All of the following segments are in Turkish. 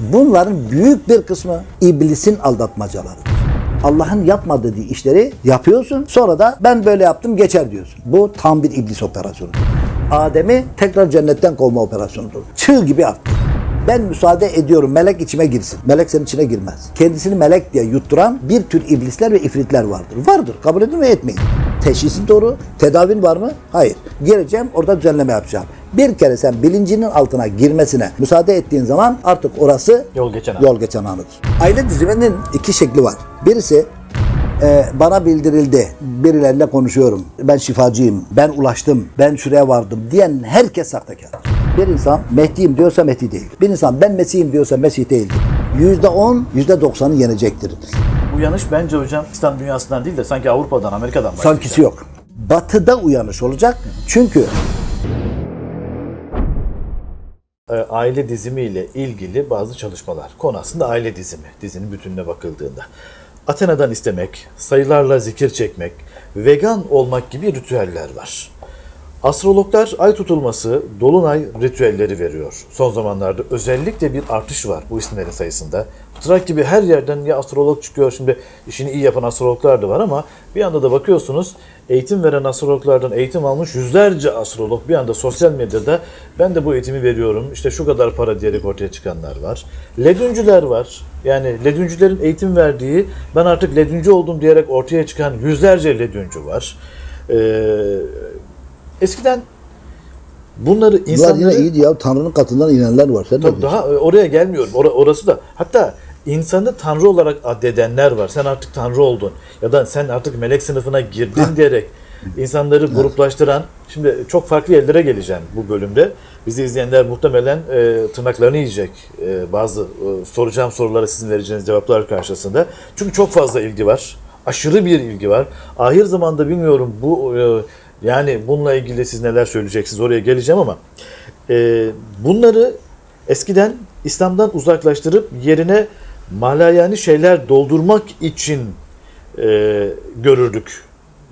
Bunların büyük bir kısmı iblisin aldatmacalarıdır. Allah'ın yapmadığı işleri yapıyorsun. Sonra da ben böyle yaptım geçer diyorsun. Bu tam bir iblis operasyonudur. Adem'i tekrar cennetten kovma operasyonudur. Çığ gibi attı. Ben müsaade ediyorum melek içime girsin. Melek senin içine girmez. Kendisini melek diye yutturan bir tür iblisler ve ifritler vardır. Vardır. Kabul edin ve etmeyin. Teşhisin doğru. Tedavin var mı? Hayır. Gireceğim orada düzenleme yapacağım. Bir kere sen bilincinin altına girmesine müsaade ettiğin zaman artık orası Yol geçen yol geçen anıdır. Aile diziminin iki şekli var. Birisi e, bana bildirildi. Birileriyle konuşuyorum. Ben şifacıyım. Ben ulaştım. Ben şuraya vardım diyen herkes sahtekardır. Bir insan Mehdi'yim diyorsa Mehdi değil. Bir insan ben Mesih'im diyorsa Mesih değildir. Yüzde on, yüzde doksanı yenecektir. Bu yanlış bence hocam İslam dünyasından değil de sanki Avrupa'dan, Amerika'dan başlayacak. Sankisi yok. Batıda uyanış olacak. Çünkü aile dizimi ile ilgili bazı çalışmalar. Konu aslında aile dizimi. Dizinin bütününe bakıldığında. Athena'dan istemek, sayılarla zikir çekmek, vegan olmak gibi ritüeller var. Astrologlar ay tutulması, dolunay ritüelleri veriyor. Son zamanlarda özellikle bir artış var bu isimlerin sayısında. Trak gibi her yerden ya astrolog çıkıyor. Şimdi işini iyi yapan astrologlar da var ama bir anda da bakıyorsunuz eğitim veren astrologlardan eğitim almış yüzlerce astrolog bir anda sosyal medyada ben de bu eğitimi veriyorum işte şu kadar para diyerek ortaya çıkanlar var. Ledüncüler var. Yani ledüncülerin eğitim verdiği ben artık ledüncü oldum diyerek ortaya çıkan yüzlerce ledüncü var. Ee, eskiden bunları bunlar insanları... yine iyiydi ya. Tanrı'nın katından inenler var. Sen Tabii daha oraya gelmiyorum. Ora- orası da. Hatta insanı tanrı olarak addedenler var. Sen artık tanrı oldun ya da sen artık melek sınıfına girdin diyerek insanları gruplaştıran. Şimdi çok farklı yerlere geleceğim bu bölümde. Bizi izleyenler muhtemelen e, tırnaklarını yiyecek e, bazı e, soracağım sorulara sizin vereceğiniz cevaplar karşısında. Çünkü çok fazla ilgi var. Aşırı bir ilgi var. Ahir zamanda bilmiyorum bu e, yani bununla ilgili siz neler söyleyeceksiniz oraya geleceğim ama e, bunları eskiden İslam'dan uzaklaştırıp yerine malayani şeyler doldurmak için e, görürdük.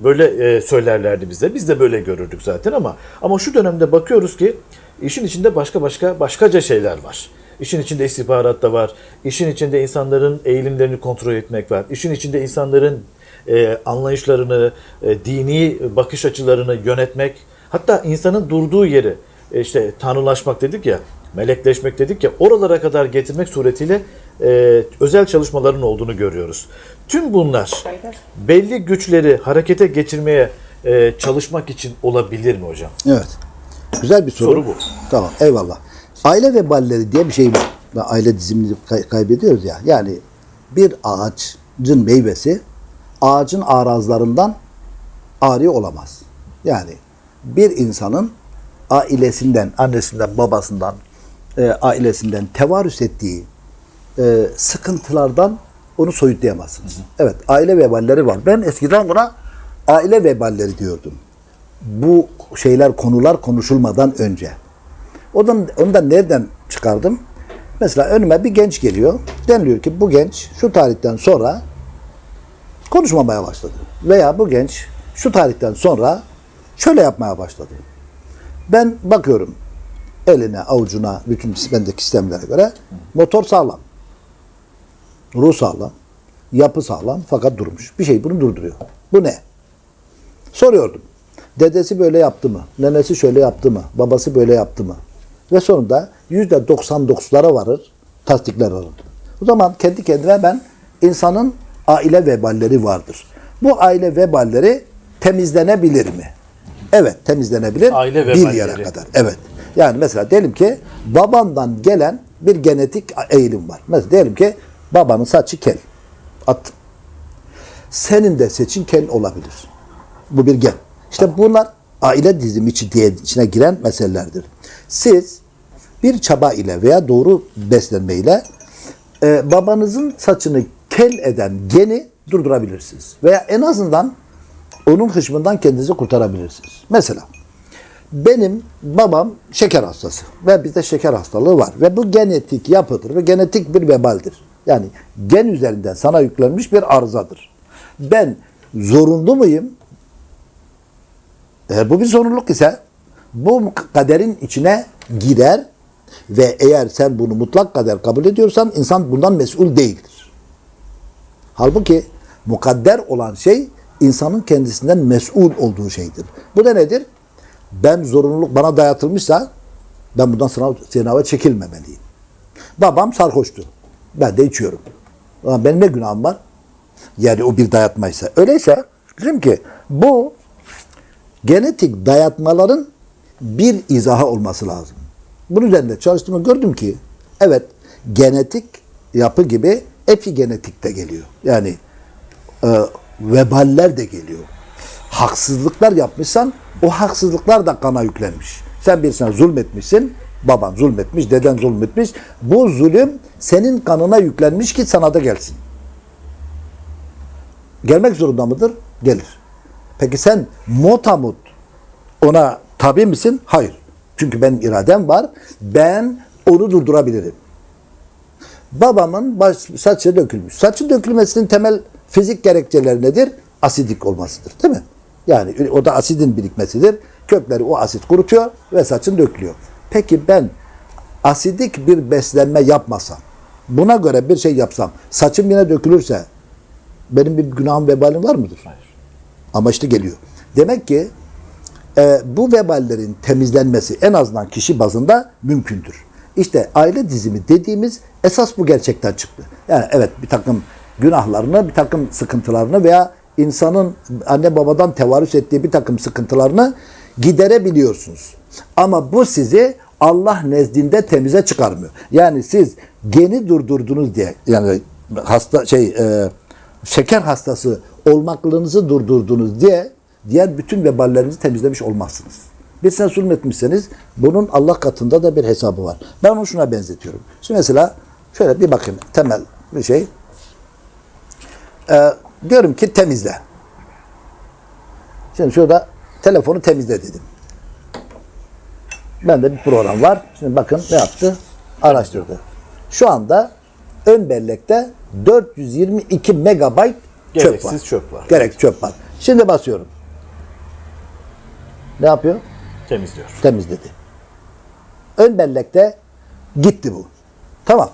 Böyle e, söylerlerdi bize. Biz de böyle görürdük zaten ama ama şu dönemde bakıyoruz ki işin içinde başka başka başkaca şeyler var. İşin içinde istihbarat da var. İşin içinde insanların eğilimlerini kontrol etmek var. İşin içinde insanların e, anlayışlarını, e, dini bakış açılarını yönetmek, hatta insanın durduğu yeri e, işte tanrılaşmak dedik ya, melekleşmek dedik ya, oralara kadar getirmek suretiyle e, özel çalışmaların olduğunu görüyoruz. Tüm bunlar belli güçleri harekete geçirmeye e, çalışmak için olabilir mi hocam? Evet. Güzel bir soru. Soru bu. Tamam eyvallah. Aile veballeri diye bir şey var. Ve aile dizimini kay- kaybediyoruz ya. Yani bir ağacın meyvesi ağacın arazlarından ari olamaz. Yani bir insanın ailesinden, annesinden, babasından, e, ailesinden tevarüs ettiği e, sıkıntılardan onu soyutlayamazsınız. Evet, aile veballeri var. Ben eskiden buna aile veballeri diyordum. Bu şeyler, konular konuşulmadan önce. Ondan, ondan nereden çıkardım? Mesela önüme bir genç geliyor. Deniliyor ki bu genç şu tarihten sonra konuşmamaya başladı. Veya bu genç şu tarihten sonra şöyle yapmaya başladı. Ben bakıyorum eline, avucuna, bütün bendeki sistemlere göre motor sağlam. Ruh sağlam. Yapı sağlam fakat durmuş. Bir şey bunu durduruyor. Bu ne? Soruyordum. Dedesi böyle yaptı mı? Nenesi şöyle yaptı mı? Babası böyle yaptı mı? Ve sonunda yüzde 99'lara varır, tasdikler alır. O zaman kendi kendime ben insanın aile veballeri vardır. Bu aile veballeri temizlenebilir mi? Evet temizlenebilir. Aile bir yere kadar. Evet. Yani mesela diyelim ki babandan gelen bir genetik eğilim var. Mesela diyelim ki babanın saçı kel. Attım. Senin de seçin kel olabilir. Bu bir gen. İşte bunlar aile dizimi içi diye içine giren meselelerdir. Siz bir çaba ile veya doğru beslenme ile e, babanızın saçını kel eden geni durdurabilirsiniz. Veya en azından onun hışmından kendinizi kurtarabilirsiniz. Mesela benim babam şeker hastası ve bizde şeker hastalığı var ve bu genetik yapıdır ve genetik bir vebaldir. Yani gen üzerinden sana yüklenmiş bir arızadır. Ben zorunlu muyum? Eğer bu bir zorunluluk ise bu kaderin içine girer Ve eğer sen bunu mutlak kader kabul ediyorsan insan bundan mesul değildir. Halbuki mukadder olan şey insanın kendisinden mesul olduğu şeydir. Bu da nedir? Ben zorunluluk bana dayatılmışsa ben bundan sınav, sınava çekilmemeliyim. Babam sarhoştu. Ben de içiyorum. Benim ne günahım var? Yani o bir dayatmaysa. Öyleyse dedim ki bu genetik dayatmaların bir izahı olması lazım. Bunun üzerinde çalıştığımı gördüm ki evet genetik yapı gibi epigenetik de geliyor. Yani e, veballer de geliyor. Haksızlıklar yapmışsan o haksızlıklar da kana yüklenmiş. Sen birisine zulmetmişsin, baban zulmetmiş, deden zulmetmiş. Bu zulüm senin kanına yüklenmiş ki sana da gelsin. Gelmek zorunda mıdır? Gelir. Peki sen motamut ona tabi misin? Hayır. Çünkü benim iradem var. Ben onu durdurabilirim. Babamın baş, saçı dökülmüş. Saçın dökülmesinin temel fizik gerekçeleri nedir? Asidik olmasıdır. Değil mi? Yani o da asidin birikmesidir. Kökleri o asit kurutuyor ve saçın dökülüyor. Peki ben asidik bir beslenme yapmasam, buna göre bir şey yapsam, saçım yine dökülürse benim bir günahım vebalim var mıdır? Hayır. Ama işte geliyor. Demek ki e, bu veballerin temizlenmesi en azından kişi bazında mümkündür. İşte aile dizimi dediğimiz esas bu gerçekten çıktı. Yani evet bir takım günahlarını, bir takım sıkıntılarını veya insanın anne babadan tevarüs ettiği bir takım sıkıntılarını giderebiliyorsunuz. Ama bu sizi Allah nezdinde temize çıkarmıyor. Yani siz geni durdurdunuz diye yani hasta şey e, şeker hastası olmaklığınızı durdurdunuz diye diğer bütün veballerinizi temizlemiş olmazsınız. Bir sen zulmetmişseniz bunun Allah katında da bir hesabı var. Ben onu şuna benzetiyorum. Şimdi mesela şöyle bir bakın temel bir şey. Ee, diyorum ki temizle. Şimdi şurada telefonu temizle dedim. Bende bir program var. Şimdi bakın ne yaptı? Araştırdı. Şu anda ön bellekte 422 megabayt çöp var. Gereksiz çöp var. Gerek çöp var. Şimdi basıyorum. Ne yapıyor? Temizliyor. Temizledi. Ön bellekte gitti bu. Tamam.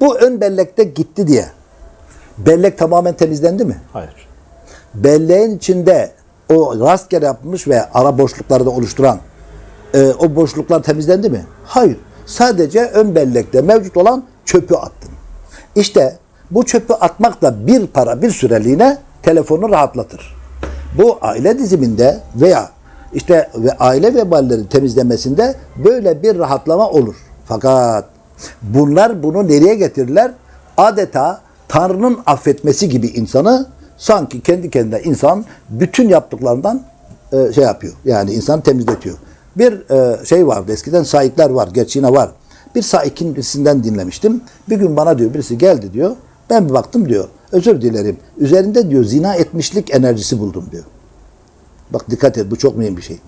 Bu ön bellekte gitti diye bellek tamamen temizlendi mi? Hayır. belleğin içinde o rastgele yapmış ve ara boşlukları da oluşturan e, o boşluklar temizlendi mi? Hayır. Sadece ön bellekte mevcut olan çöpü attın. İşte bu çöpü atmak da bir para bir süreliğine telefonu rahatlatır. Bu aile diziminde veya işte ve aile veballeri temizlemesinde böyle bir rahatlama olur. Fakat bunlar bunu nereye getirirler? Adeta Tanrı'nın affetmesi gibi insanı sanki kendi kendine insan bütün yaptıklarından e, şey yapıyor. Yani insan temizletiyor. Bir e, şey vardı eskiden saikler var. Gerçi yine var. Bir saikin birisinden dinlemiştim. Bir gün bana diyor birisi geldi diyor. Ben bir baktım diyor. Özür dilerim. Üzerinde diyor zina etmişlik enerjisi buldum diyor. Bak dikkat et bu çok mühim bir şey.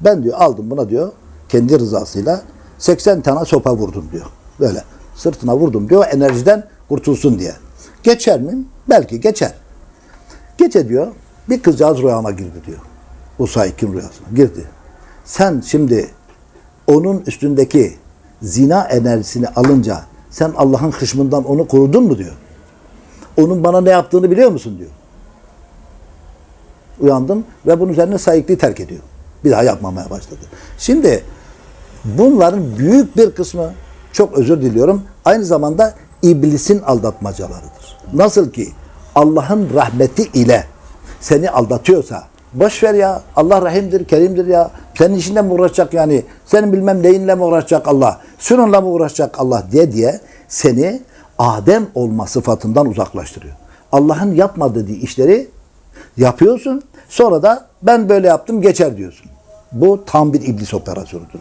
Ben diyor aldım buna diyor kendi rızasıyla 80 tane sopa vurdum diyor. Böyle sırtına vurdum diyor enerjiden kurtulsun diye. Geçer mi? Belki geçer. Gece diyor bir kızcağız rüyama girdi diyor. Bu sahikin rüyasına girdi. Sen şimdi onun üstündeki zina enerjisini alınca sen Allah'ın hışmından onu korudun mu diyor. Onun bana ne yaptığını biliyor musun diyor. Uyandım ve bunun üzerine sayıklığı terk ediyor. Bir daha yapmamaya başladı. Şimdi bunların büyük bir kısmı çok özür diliyorum. Aynı zamanda iblisin aldatmacalarıdır. Nasıl ki Allah'ın rahmeti ile seni aldatıyorsa boş ver ya Allah rahimdir, kerimdir ya. Senin işinle mi uğraşacak yani? Senin bilmem neyinle mi uğraşacak Allah? Şununla mı uğraşacak Allah diye diye seni Adem olma sıfatından uzaklaştırıyor. Allah'ın yapma dediği işleri yapıyorsun. Sonra da ben böyle yaptım geçer diyorsun. Bu tam bir iblis operasyonudur.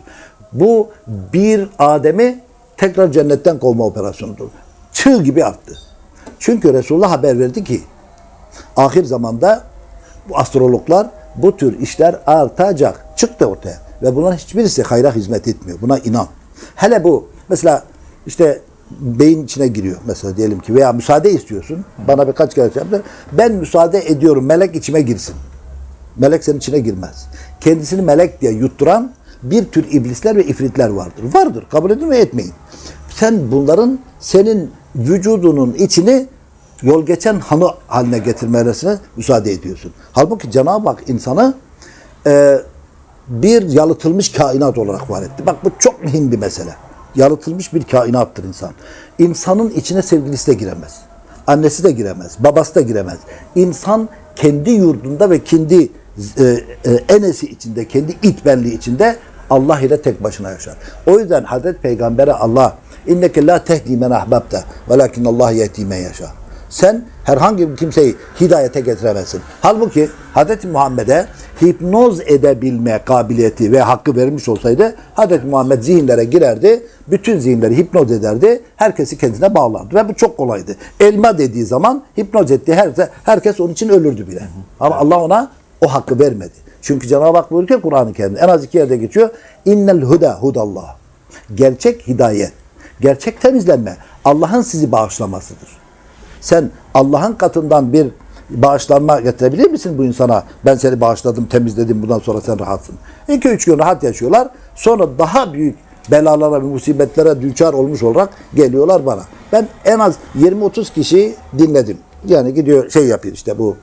Bu bir Adem'i tekrar cennetten kovma operasyonudur. Çığ gibi arttı. Çünkü Resulullah haber verdi ki ahir zamanda bu astrologlar bu tür işler artacak. Çıktı ortaya. Ve bunların hiçbirisi hayra hizmet etmiyor. Buna inan. Hele bu mesela işte beyin içine giriyor mesela diyelim ki veya müsaade istiyorsun. Bana birkaç kere yaptı. Ben müsaade ediyorum melek içime girsin. Melek senin içine girmez. Kendisini melek diye yutturan bir tür iblisler ve ifritler vardır. Vardır. Kabul edin ve etmeyin. Sen bunların senin vücudunun içini yol geçen hanı haline getirmesine müsaade ediyorsun. Halbuki Cenab-ı Hak insanı e, bir yalıtılmış kainat olarak var etti. Bak bu çok mühim bir mesele. Yalıtılmış bir kainattır insan. İnsanın içine sevgilisi de giremez. Annesi de giremez. Babası da giremez. İnsan kendi yurdunda ve kendi e, e, enesi içinde, kendi it benliği içinde Allah ile tek başına yaşar. O yüzden Hazreti Peygamber'e Allah inneke la tehdi men ahbabte velakin Allah yehdi men yaşa. Sen herhangi bir kimseyi hidayete getiremezsin. Halbuki Hz. Muhammed'e hipnoz edebilme kabiliyeti ve hakkı verilmiş olsaydı Hz. Muhammed zihinlere girerdi, bütün zihinleri hipnoz ederdi, herkesi kendine bağlardı ve bu çok kolaydı. Elma dediği zaman hipnoz ettiği herkes, herkes onun için ölürdü bile. Ama Allah ona o hakkı vermedi. Çünkü Cenab-ı Hak buyuruyor Kur'an-ı Kerim'de en az iki yerde geçiyor. İnnel huda hudallah. Gerçek hidayet, gerçek temizlenme Allah'ın sizi bağışlamasıdır. Sen Allah'ın katından bir bağışlanma getirebilir misin bu insana? Ben seni bağışladım, temizledim, bundan sonra sen rahatsın. 2-3 gün rahat yaşıyorlar. Sonra daha büyük belalara ve musibetlere düçar olmuş olarak geliyorlar bana. Ben en az 20-30 kişi dinledim. Yani gidiyor şey yapıyor işte bu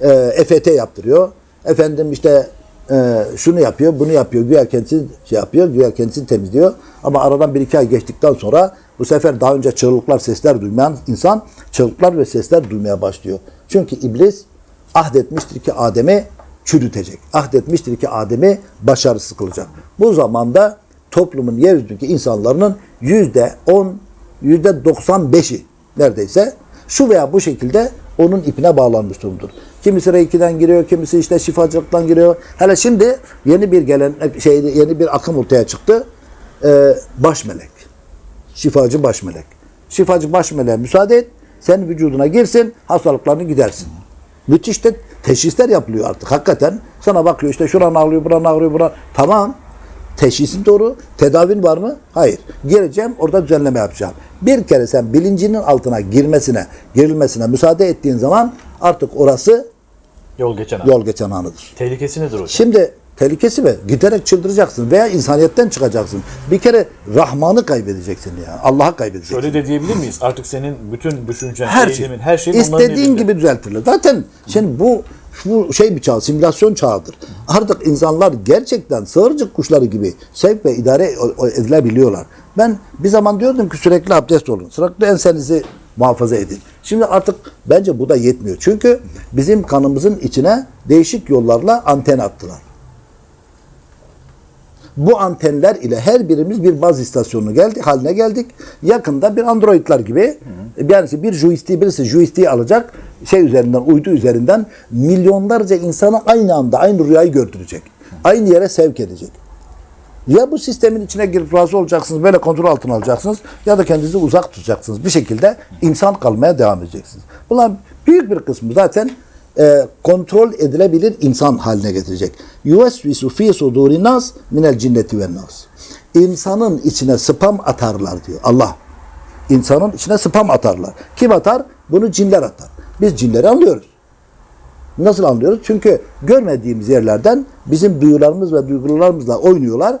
e, EFT yaptırıyor. Efendim işte e, şunu yapıyor, bunu yapıyor. Güya kendisi şey yapıyor, güya kendisini temizliyor. Ama aradan bir iki ay geçtikten sonra bu sefer daha önce çığlıklar, sesler duymayan insan çığlıklar ve sesler duymaya başlıyor. Çünkü iblis ahdetmiştir ki Adem'i çürütecek. Ahdetmiştir ki Adem'i başarısız kılacak. Bu zamanda toplumun yeryüzündeki insanların yüzde on, yüzde doksan beşi neredeyse şu veya bu şekilde onun ipine bağlanmış durumdur. Kimisi reikiden giriyor, kimisi işte şifacılıktan giriyor. Hele şimdi yeni bir gelen şey yeni bir akım ortaya çıktı. Ee, baş melek. Şifacı baş melek. Şifacı baş meleğe müsaade et. Sen vücuduna girsin, hastalıklarını gidersin. Müthiş de teşhisler yapılıyor artık. Hakikaten sana bakıyor işte şuran ağrıyor, buran ağrıyor, buran. Tamam. Teşhisin doğru. Tedavin var mı? Hayır. Gireceğim, orada düzenleme yapacağım. Bir kere sen bilincinin altına girmesine, girilmesine müsaade ettiğin zaman artık orası Yol geçen an. yol geçen anıdır. Tehlikesi nedir hocam? Şimdi tehlikesi mi? Giderek çıldıracaksın veya insaniyetten çıkacaksın. Bir kere Rahman'ı kaybedeceksin ya. Allah'ı kaybedeceksin. Öyle de diyebilir miyiz? Artık senin bütün düşüncen, her şey. eğilimin, her şeyin istediğin gibi düzeltilir. Zaten şimdi bu bu şey bir çağ, simülasyon çağıdır. Artık insanlar gerçekten sığırcık kuşları gibi sevk ve idare edilebiliyorlar. Ben bir zaman diyordum ki sürekli abdest olun. Sürekli ensenizi muhafaza edin. Şimdi artık bence bu da yetmiyor. Çünkü bizim kanımızın içine değişik yollarla anten attılar. Bu antenler ile her birimiz bir baz istasyonu geldi, haline geldik. Yakında bir androidler gibi birisi bir joystick birisi joystick alacak şey üzerinden uydu üzerinden milyonlarca insanı aynı anda aynı rüyayı gördürecek. Aynı yere sevk edecek. Ya bu sistemin içine girip razı olacaksınız, böyle kontrol altına alacaksınız ya da kendinizi uzak tutacaksınız. Bir şekilde insan kalmaya devam edeceksiniz. Bunlar büyük bir kısmı zaten e, kontrol edilebilir insan haline getirecek. Yuvesvisu fi suduri nas minel cinneti ve nas. İnsanın içine spam atarlar diyor Allah. İnsanın içine spam atarlar. Kim atar? Bunu cinler atar. Biz cinleri anlıyoruz. Nasıl anlıyoruz? Çünkü görmediğimiz yerlerden bizim duyularımız ve duygularımızla oynuyorlar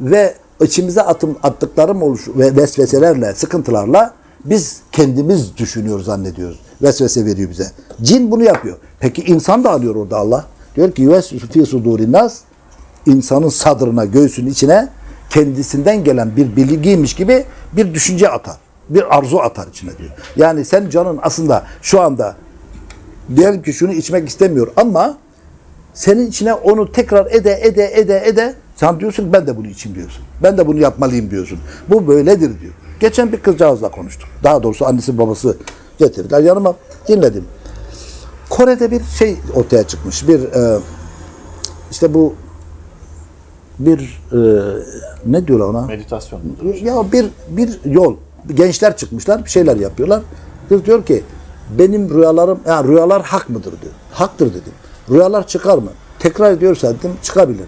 ve içimize atım, attıkları oluş ve vesveselerle, sıkıntılarla biz kendimiz düşünüyoruz zannediyoruz. Vesvese veriyor bize. Cin bunu yapıyor. Peki insan da alıyor orada Allah. Diyor ki yuvesvisu fi suduri nas insanın sadrına, göğsünün içine kendisinden gelen bir bilgiymiş gibi bir düşünce atar. Bir arzu atar içine diyor. Yani sen canın aslında şu anda diyelim ki şunu içmek istemiyor ama senin içine onu tekrar ede ede ede ede sen diyorsun ki ben de bunu içeyim diyorsun. Ben de bunu yapmalıyım diyorsun. Bu böyledir diyor. Geçen bir kızcağızla konuştuk. Daha doğrusu annesi babası getirdiler. Yanıma dinledim. Kore'de bir şey ortaya çıkmış. Bir e, işte bu bir e, ne diyorlar ona? Meditasyon. Ya bir bir yol. Gençler çıkmışlar, bir şeyler yapıyorlar. Kız diyor ki benim rüyalarım, ya rüyalar hak mıdır diyor. Haktır dedim. Rüyalar çıkar mı? Tekrar ediyorsa dedim çıkabilir.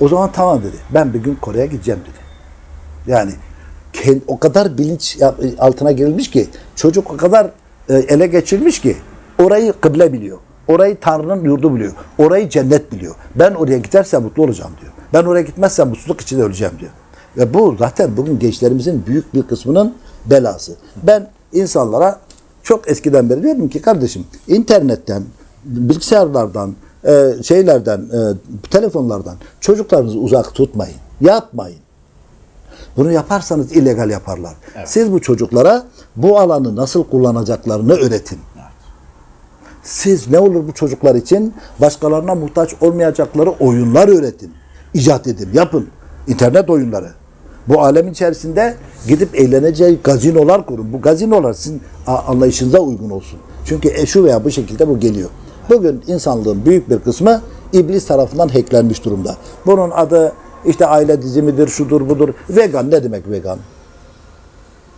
O zaman tamam dedi. Ben bir gün Kore'ye gideceğim dedi. Yani o kadar bilinç altına girilmiş ki çocuk o kadar e, ele geçirmiş ki orayı kıble biliyor. Orayı Tanrı'nın yurdu biliyor. Orayı cennet biliyor. Ben oraya gidersem mutlu olacağım diyor. Ben oraya gitmezsem mutsuzluk içinde öleceğim diyor. Ve bu zaten bugün gençlerimizin büyük bir kısmının belası. Ben insanlara çok eskiden beri diyorum ki kardeşim internetten, bilgisayarlardan, e, şeylerden, e, telefonlardan çocuklarınızı uzak tutmayın. Yapmayın. Bunu yaparsanız illegal yaparlar. Siz bu çocuklara bu alanı nasıl kullanacaklarını öğretin. Siz ne olur bu çocuklar için başkalarına muhtaç olmayacakları oyunlar öğretin. İcat edin, yapın. İnternet oyunları. Bu alemin içerisinde gidip eğleneceği gazinolar kurun. Bu gazinolar sizin anlayışınıza uygun olsun. Çünkü şu veya bu şekilde bu geliyor. Bugün insanlığın büyük bir kısmı iblis tarafından hacklenmiş durumda. Bunun adı işte aile dizimidir, şudur budur. Vegan ne demek vegan?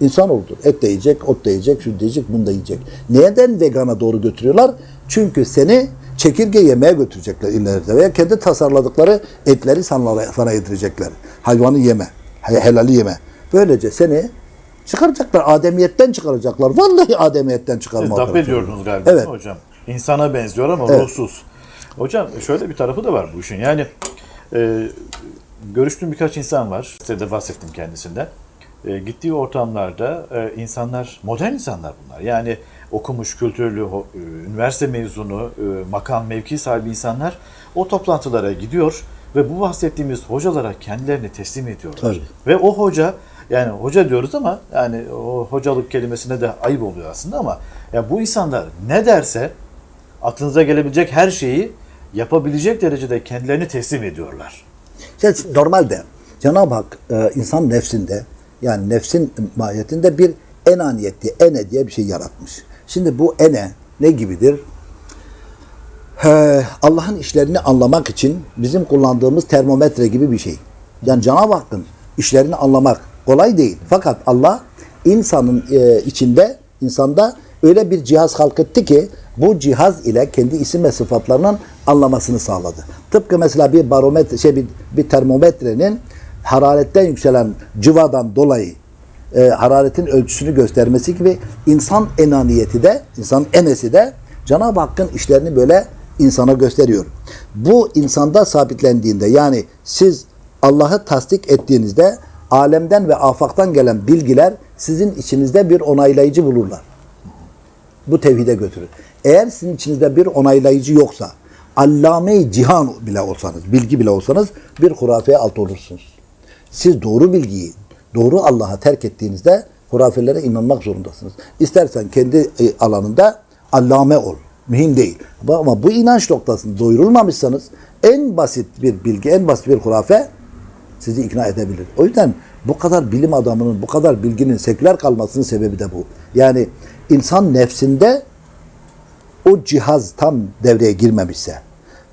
İnsan oldu. Et de yiyecek, ot da yiyecek, şu da yiyecek, bunu da yiyecek. Neden vegana doğru götürüyorlar? Çünkü seni çekirge yemeye götürecekler ileride veya kendi tasarladıkları etleri sana, sana yedirecekler. Hayvanı yeme, he- helali yeme. Böylece seni çıkaracaklar, ademiyetten çıkaracaklar. Vallahi ademiyetten çıkarma. Siz operasyonu. ediyordunuz galiba Evet. hocam? İnsana benziyor ama Evet. ruhsuz. Hocam şöyle bir tarafı da var bu işin. Yani e, görüştüğüm birkaç insan var. Size de bahsettim kendisinden. E, gittiği ortamlarda e, insanlar, modern insanlar bunlar. Yani okumuş, kültürlü, e, üniversite mezunu, e, makam, mevki sahibi insanlar o toplantılara gidiyor ve bu bahsettiğimiz hocalara kendilerini teslim ediyorlar. Tabii. Ve o hoca yani hoca diyoruz ama yani o hocalık kelimesine de ayıp oluyor aslında ama ya bu insanlar ne derse aklınıza gelebilecek her şeyi yapabilecek derecede kendilerini teslim ediyorlar. Ya normalde Cenab-ı Hak e, insan nefsinde yani nefsin mahiyetinde bir enaniyet diye, ene diye bir şey yaratmış. Şimdi bu ene ne gibidir? Allah'ın işlerini anlamak için bizim kullandığımız termometre gibi bir şey. Yani Cenab-ı Hakk'ın işlerini anlamak kolay değil. Fakat Allah insanın e, içinde, insanda öyle bir cihaz halk etti ki bu cihaz ile kendi isim ve sıfatlarının anlamasını sağladı. Tıpkı mesela bir barometre, şey bir, bir termometrenin hararetten yükselen cıvadan dolayı e, hararetin ölçüsünü göstermesi gibi insan enaniyeti de, insan enesi de Cenab-ı Hakk'ın işlerini böyle insana gösteriyor. Bu insanda sabitlendiğinde yani siz Allah'ı tasdik ettiğinizde alemden ve afaktan gelen bilgiler sizin içinizde bir onaylayıcı bulurlar. Bu tevhide götürür. Eğer sizin içinizde bir onaylayıcı yoksa, allame-i cihan bile olsanız, bilgi bile olsanız bir hurafeye alt olursunuz. Siz doğru bilgiyi, doğru Allah'a terk ettiğinizde hurafelere inanmak zorundasınız. İstersen kendi e, alanında allame ol. Mühim değil. Ama bu inanç noktasında doyurulmamışsanız en basit bir bilgi, en basit bir hurafe sizi ikna edebilir. O yüzden bu kadar bilim adamının, bu kadar bilginin seküler kalmasının sebebi de bu. Yani insan nefsinde o cihaz tam devreye girmemişse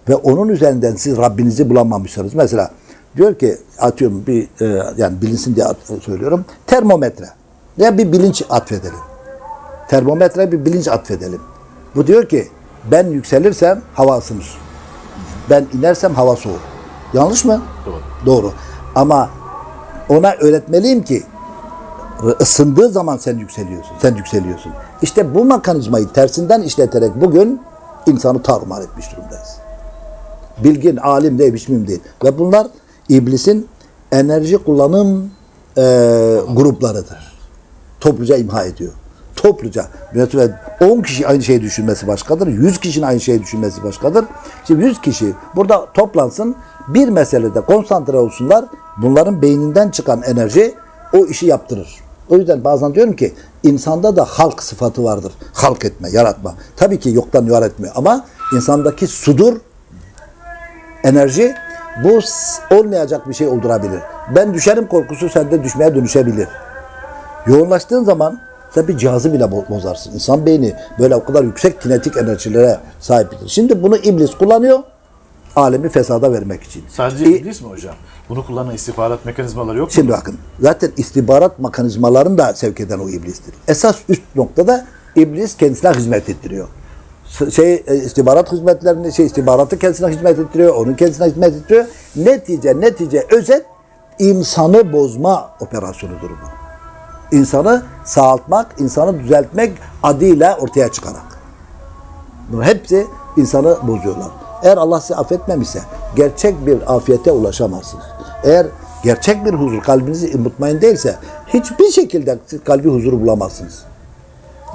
ve onun üzerinden siz Rabbinizi bulamamışsanız mesela diyor ki atıyorum bir e, yani bilinsin diye at- söylüyorum termometre veya bir bilinç atfedelim. Termometre bir bilinç atfedelim. Bu diyor ki ben yükselirsem hava ısınır. Ben inersem hava soğur. Yanlış mı? Doğru. Doğru. Ama ona öğretmeliyim ki ısındığı zaman sen yükseliyorsun. Sen yükseliyorsun. İşte bu mekanizmayı tersinden işleterek bugün insanı tarumar etmiş durumdayız. Bilgin, alim hiç mühim değil. Ve bunlar iblisin enerji kullanım e, gruplarıdır. Topluca imha ediyor. Topluca. Ve 10 kişi aynı şeyi düşünmesi başkadır. 100 kişinin aynı şeyi düşünmesi başkadır. Şimdi 100 kişi burada toplansın. Bir meselede konsantre olsunlar. Bunların beyninden çıkan enerji o işi yaptırır. O yüzden bazen diyorum ki insanda da halk sıfatı vardır. Halk etme, yaratma. Tabii ki yoktan var etmiyor ama insandaki sudur enerji bu olmayacak bir şey oldurabilir. Ben düşerim korkusu sende düşmeye dönüşebilir. Yoğunlaştığın zaman sen bir cihazı bile bo- bozarsın. İnsan beyni böyle o kadar yüksek kinetik enerjilere sahiptir. Şimdi bunu iblis kullanıyor alemi fesada vermek için. Sadece İ- iblis mi hocam? Bunu kullanan istihbarat mekanizmaları yok mu? Şimdi bakın zaten istihbarat mekanizmalarını da sevk eden o iblistir. Esas üst noktada iblis kendisine hizmet ettiriyor. Şey e, istihbarat hizmetlerini şey istihbaratı kendisine hizmet ettiriyor, onun kendisine hizmet ettiriyor. Netice netice özet insanı bozma operasyonudur bu. İnsanı sağaltmak, insanı düzeltmek adıyla ortaya çıkarak. Bunun hepsi insanı bozuyorlar. Eğer Allah sizi affetmemişse gerçek bir afiyete ulaşamazsınız. Eğer gerçek bir huzur kalbinizi mutmain değilse hiçbir şekilde kalbi huzuru bulamazsınız.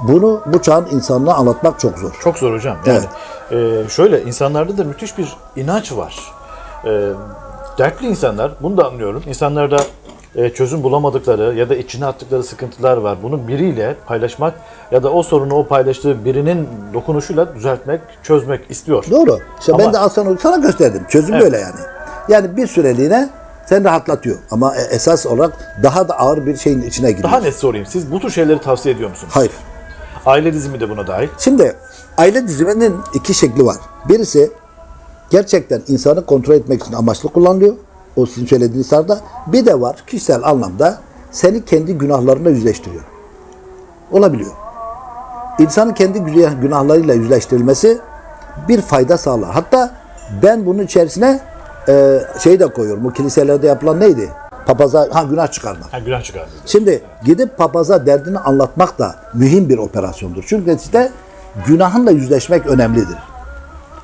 Bunu bu çağın insanına anlatmak çok zor. Çok zor hocam. Yani e, şöyle insanlarda da müthiş bir inanç var. E, dertli insanlar, bunu da anlıyorum. İnsanlarda çözüm bulamadıkları ya da içine attıkları sıkıntılar var. Bunu biriyle paylaşmak ya da o sorunu o paylaştığı birinin dokunuşuyla düzeltmek, çözmek istiyor. Doğru. İşte Ama- ben de aslan sana gösterdim. Çözüm Evet. böyle yani. Yani bir süreliğine seni rahatlatıyor. Ama e- esas olarak daha da ağır bir şeyin içine giriyor. Daha net sorayım. Siz bu tür şeyleri tavsiye ediyor musunuz? Hayır. Aile dizimi de buna dahil. Şimdi aile diziminin iki şekli var. Birisi gerçekten insanı kontrol etmek için amaçlı kullanılıyor. O sizin söylediğiniz tarzda. Bir de var kişisel anlamda seni kendi günahlarına yüzleştiriyor. Olabiliyor. İnsanın kendi günah- günahlarıyla yüzleştirilmesi bir fayda sağlar. Hatta ben bunun içerisine e, şey de koyuyorum. Bu kiliselerde yapılan neydi? Papaza ha günah çıkarmak. Ha, günah çıkardı. Şimdi gidip papaza derdini anlatmak da mühim bir operasyondur. Çünkü işte günahınla yüzleşmek önemlidir.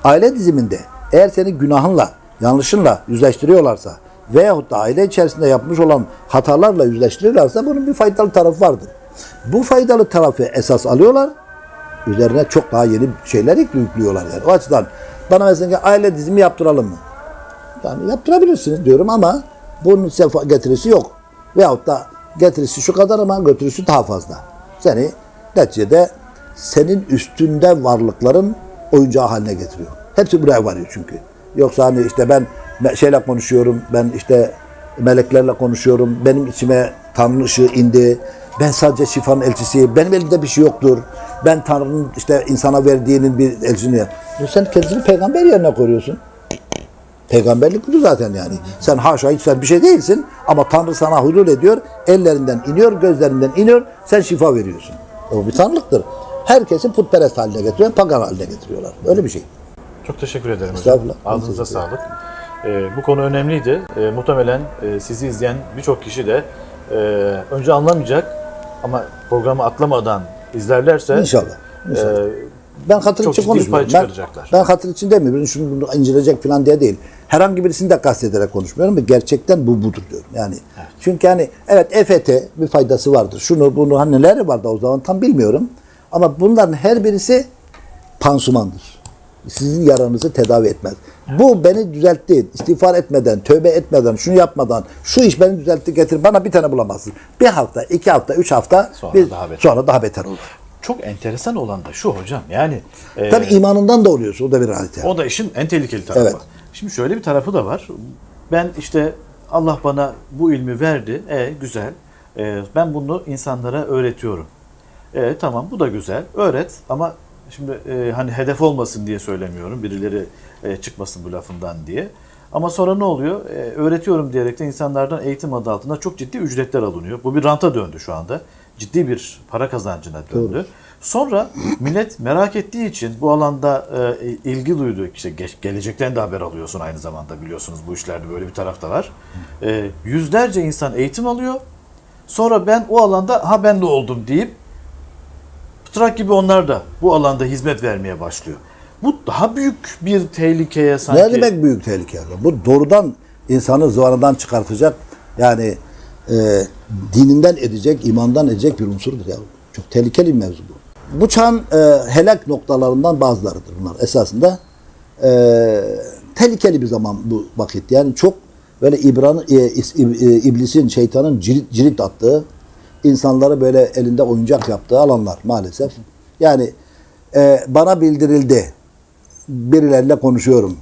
Aile diziminde eğer seni günahınla, yanlışınla yüzleştiriyorlarsa veyahut da aile içerisinde yapmış olan hatalarla yüzleştiriyorlarsa bunun bir faydalı tarafı vardır. Bu faydalı tarafı esas alıyorlar. Üzerine çok daha yeni şeyler yüklüyorlar yani. O açıdan bana mesela aile dizimi yaptıralım mı? Yani yaptırabilirsiniz diyorum ama bunun sefa getirisi yok. Veyahut da getirisi şu kadar ama götürüsü daha fazla. Seni neticede senin üstünde varlıkların oyuncağı haline getiriyor. Hepsi buraya varıyor çünkü. Yoksa hani işte ben şeyle konuşuyorum, ben işte meleklerle konuşuyorum, benim içime Tanrı ışığı indi, ben sadece şifanın elçisiyim, benim elimde bir şey yoktur, ben Tanrı'nın işte insana verdiğinin bir elçisini. Ya Sen kendini peygamber yerine koyuyorsun. Peygamberlik bu zaten yani. Sen haşa hiç sen bir şey değilsin ama Tanrı sana hulul ediyor. Ellerinden iniyor, gözlerinden iniyor. Sen şifa veriyorsun. O bir tanrılıktır. Herkesi putperest haline getiriyor, pagan haline getiriyorlar. Öyle bir şey. Çok teşekkür ederim hocam. Ağzınıza sağlık. Ee, bu konu önemliydi. Ee, muhtemelen e, sizi izleyen birçok kişi de e, önce anlamayacak ama programı atlamadan izlerlerse İnşallah. İnşallah. e, Ben hatır için konuşmuyorum. Ben, ben hatır için demiyorum. Şunu bunu incelecek falan diye değil. Herhangi birisini de kastederek konuşmuyorum. ama Gerçekten bu budur diyorum. Yani çünkü hani evet EFT bir faydası vardır. Şunu bunu hani neleri vardı o zaman tam bilmiyorum. Ama bunların her birisi pansumandır. Sizin yaranızı tedavi etmez. Bu beni düzeltti. İstiğfar etmeden, tövbe etmeden, şunu yapmadan, şu iş beni düzeltti getir. Bana bir tane bulamazsın. Bir hafta, iki hafta, üç hafta Sonra bir, daha beter. sonra daha beter olur. çok enteresan olan da şu hocam. Yani e, Tabii imanından da oluyorsun. O da bir realite. O da işin en tehlikeli tarafı. Evet. Şimdi şöyle bir tarafı da var. Ben işte Allah bana bu ilmi verdi. E güzel. E, ben bunu insanlara öğretiyorum. E tamam bu da güzel. Öğret ama şimdi e, hani hedef olmasın diye söylemiyorum. Birileri e, çıkmasın bu lafından diye. Ama sonra ne oluyor? E, öğretiyorum diyerek de insanlardan eğitim adı altında çok ciddi ücretler alınıyor. Bu bir ranta döndü şu anda. Ciddi bir para kazancına döndü. Sonra millet merak ettiği için bu alanda e, ilgi duyduğu işte ge- gelecekten de haber alıyorsun aynı zamanda biliyorsunuz bu işlerde böyle bir taraf da var. E, yüzlerce insan eğitim alıyor. Sonra ben o alanda ha ben de oldum deyip Pıtrak gibi onlar da bu alanda hizmet vermeye başlıyor. Bu daha büyük bir tehlikeye sanki. Ne demek büyük tehlike? Bu doğrudan insanı zıvanadan çıkartacak yani e, dininden edecek, imandan edecek bir unsurdur ya. Çok tehlikeli bir mevzu bu. Bu çağın e, helak noktalarından bazılarıdır bunlar esasında. E, tehlikeli bir zaman bu vakit. Yani çok böyle İbran, e, e, iblisin, şeytanın cirit, cirit attığı, insanları böyle elinde oyuncak yaptığı alanlar maalesef. Yani e, bana bildirildi birileriyle konuşuyorum.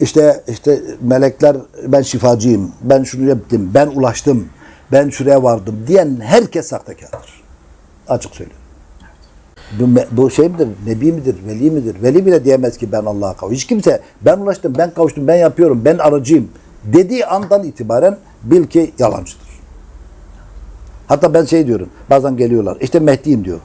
İşte işte melekler ben şifacıyım, ben şunu yaptım, ben ulaştım, ben şuraya vardım diyen herkes sahtekardır. Açık söylüyorum. Bu, bu şey midir, nebi midir, veli midir? Veli bile diyemez ki ben Allah'a kavuştum. Hiç kimse ben ulaştım, ben kavuştum, ben yapıyorum, ben aracıyım dediği andan itibaren bil ki yalancıdır. Hatta ben şey diyorum, bazen geliyorlar, işte Mehdi'yim diyor.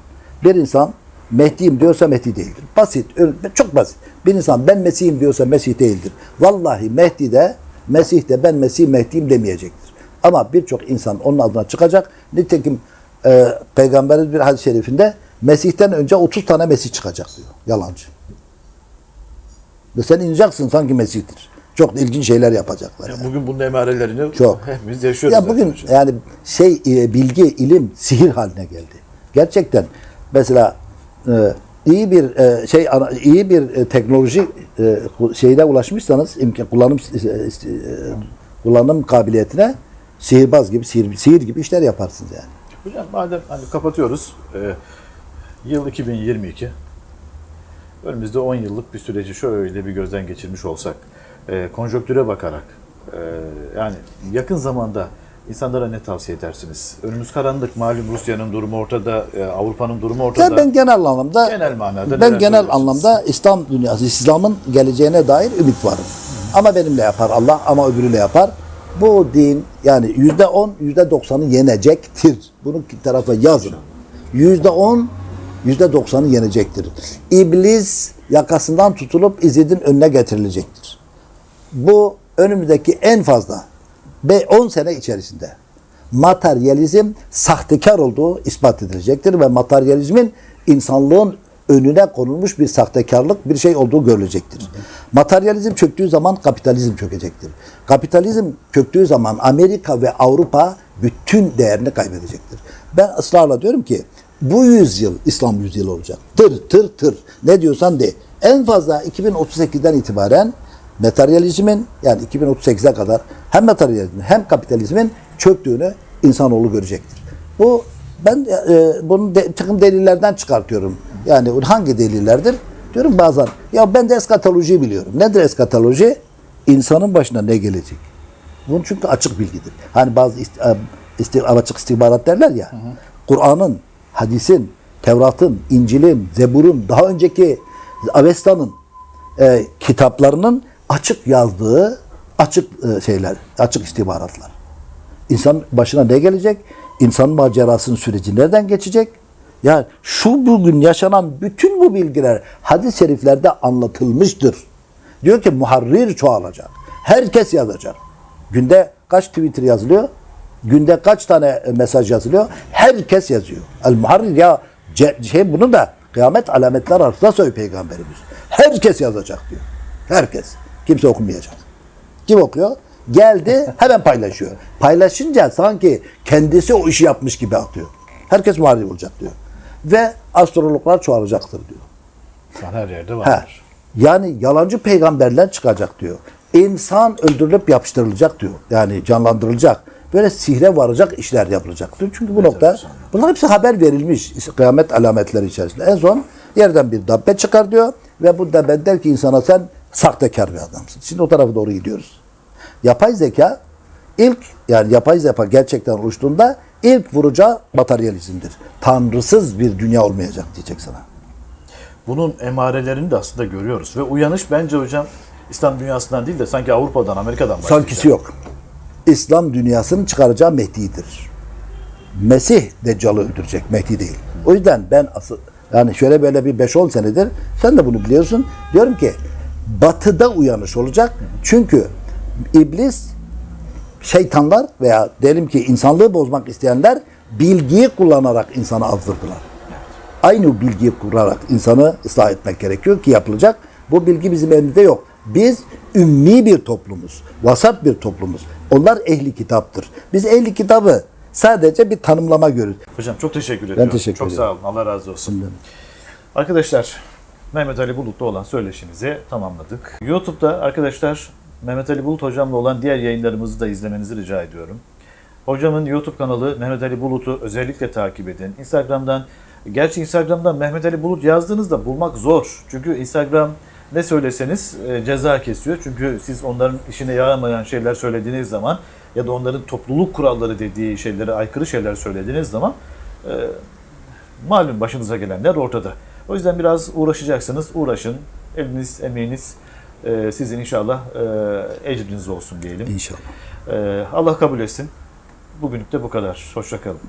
Bir insan Mehdi'yim diyorsa Mehdi değildir. Basit, çok basit. Bir insan ben Mesih'im diyorsa Mesih değildir. Vallahi Mehdi de, Mesih de ben Mesih Mehdi'yim demeyecektir. Ama birçok insan onun adına çıkacak. Nitekim e, Peygamberimiz bir hadis-i şerifinde Mesih'ten önce 30 tane Mesih çıkacak diyor. Yalancı. Ve sen ineceksin sanki Mesih'tir. Çok ilginç şeyler yapacaklar. yani. Bugün bunun emarelerini Çok. hepimiz yaşıyoruz. Ya zaten bugün hocam. yani şey e, bilgi, ilim sihir haline geldi. Gerçekten mesela e, iyi bir e, şey iyi bir teknoloji şeyine ulaşmışsanız imkan kullanım kullanım kabiliyetine sihirbaz gibi sihir, sihir gibi işler yaparsınız yani. Hocam madem hani kapatıyoruz. yıl 2022. Önümüzde 10 yıllık bir süreci şöyle bir gözden geçirmiş olsak. E, konjonktüre bakarak e, yani yakın zamanda insanlara ne tavsiye edersiniz? Önümüz karanlık. Malum Rusya'nın durumu ortada, e, Avrupa'nın durumu ortada. Ya ben genel anlamda Genel manada ben genel anlamda İslam dünyası, İslam'ın geleceğine dair ümit varım. Ama benimle yapar Allah ama öbürüyle yapar. Bu din yani yüzde on, yüzde doksanı yenecektir. Bunu tarafa yazın. Yüzde on, yüzde doksanı yenecektir. İblis yakasından tutulup İzid'in önüne getirilecektir. Bu önümüzdeki en fazla 10 sene içerisinde materyalizm sahtekar olduğu ispat edilecektir ve materyalizmin insanlığın önüne konulmuş bir sahtekarlık bir şey olduğu görülecektir. Materyalizm çöktüğü zaman kapitalizm çökecektir. Kapitalizm çöktüğü zaman Amerika ve Avrupa bütün değerini kaybedecektir. Ben ısrarla diyorum ki bu yüzyıl İslam yüzyılı olacak. Tır tır tır. Ne diyorsan de. En fazla 2038'den itibaren materyalizmin yani 2038'e kadar hem materyalizmin hem kapitalizmin çöktüğünü insanoğlu görecektir. Bu ben e, bunu de, takım delillerden çıkartıyorum. Yani hangi delillerdir? Diyorum bazen ya ben de eskatolojiyi biliyorum. Nedir eskatoloji? İnsanın başına ne gelecek? Bunun çünkü açık bilgidir. Hani bazı e, isti- açık istihbarat derler ya. Kur'an'ın, hadisin, Tevrat'ın, İncil'in, Zebur'un, daha önceki Avesta'nın e, kitaplarının açık yazdığı açık e, şeyler, açık istihbaratlar. İnsan başına ne gelecek? İnsan macerasının süreci nereden geçecek? Yani şu bugün yaşanan bütün bu bilgiler hadis-i şeriflerde anlatılmıştır. Diyor ki muharrir çoğalacak. Herkes yazacak. Günde kaç Twitter yazılıyor? Günde kaç tane e, mesaj yazılıyor? Herkes yazıyor. El muharrir ya şey bunu da kıyamet alametler arasında söylüyor peygamberimiz. Herkes yazacak diyor. Herkes. Kimse okumayacak. Kim okuyor? Geldi hemen paylaşıyor. Paylaşınca sanki kendisi o işi yapmış gibi atıyor. Herkes muharip olacak diyor. Ve astrologlar çoğalacaktır diyor. Şu an her yerde Ha. var. Yani yalancı peygamberler çıkacak diyor. İnsan öldürülüp yapıştırılacak diyor. Yani canlandırılacak. Böyle sihre varacak işler yapılacak diyor. Çünkü bu nokta bunlar hepsi haber verilmiş kıyamet alametleri içerisinde. En son yerden bir dabbe çıkar diyor ve bu dabbe der ki insana sen sahtekar bir adamsın. Şimdi o tarafa doğru gidiyoruz. Yapay zeka ilk yani yapay zeka gerçekten oluştuğunda ilk vuracağı materyalizmdir. Tanrısız bir dünya olmayacak diyecek sana. Bunun emarelerini de aslında görüyoruz. Ve uyanış bence hocam İslam dünyasından değil de sanki Avrupa'dan, Amerika'dan başlayacak. Sankisi yok. İslam dünyasının çıkaracağı Mehdi'dir. Mesih Deccal'ı öldürecek, Mehdi değil. O yüzden ben asıl yani şöyle böyle bir 5-10 senedir sen de bunu biliyorsun. Diyorum ki batıda uyanış olacak. Çünkü iblis şeytanlar veya diyelim ki insanlığı bozmak isteyenler bilgiyi kullanarak insanı azdırdılar. Aynı bilgiyi kurarak insanı ıslah etmek gerekiyor ki yapılacak. Bu bilgi bizim elimizde yok. Biz ümmi bir toplumuz. Vasat bir toplumuz. Onlar ehli kitaptır. Biz ehli kitabı sadece bir tanımlama görürüz. Hocam çok teşekkür ediyorum. teşekkür çok ediyorum. sağ olun. Allah razı olsun. Arkadaşlar Mehmet Ali Bulut'la olan söyleşimizi tamamladık. YouTube'da arkadaşlar Mehmet Ali Bulut hocamla olan diğer yayınlarımızı da izlemenizi rica ediyorum. Hocamın YouTube kanalı Mehmet Ali Bulut'u özellikle takip edin. Instagram'dan, gerçi Instagram'dan Mehmet Ali Bulut yazdığınızda bulmak zor. Çünkü Instagram ne söyleseniz e, ceza kesiyor. Çünkü siz onların işine yaramayan şeyler söylediğiniz zaman ya da onların topluluk kuralları dediği şeylere aykırı şeyler söylediğiniz zaman e, malum başınıza gelenler ortada. O yüzden biraz uğraşacaksınız. Uğraşın. Eliniz, emeğiniz e, sizin inşallah e, ecriniz olsun diyelim. İnşallah. E, Allah kabul etsin. Bugünlük de bu kadar. Hoşçakalın.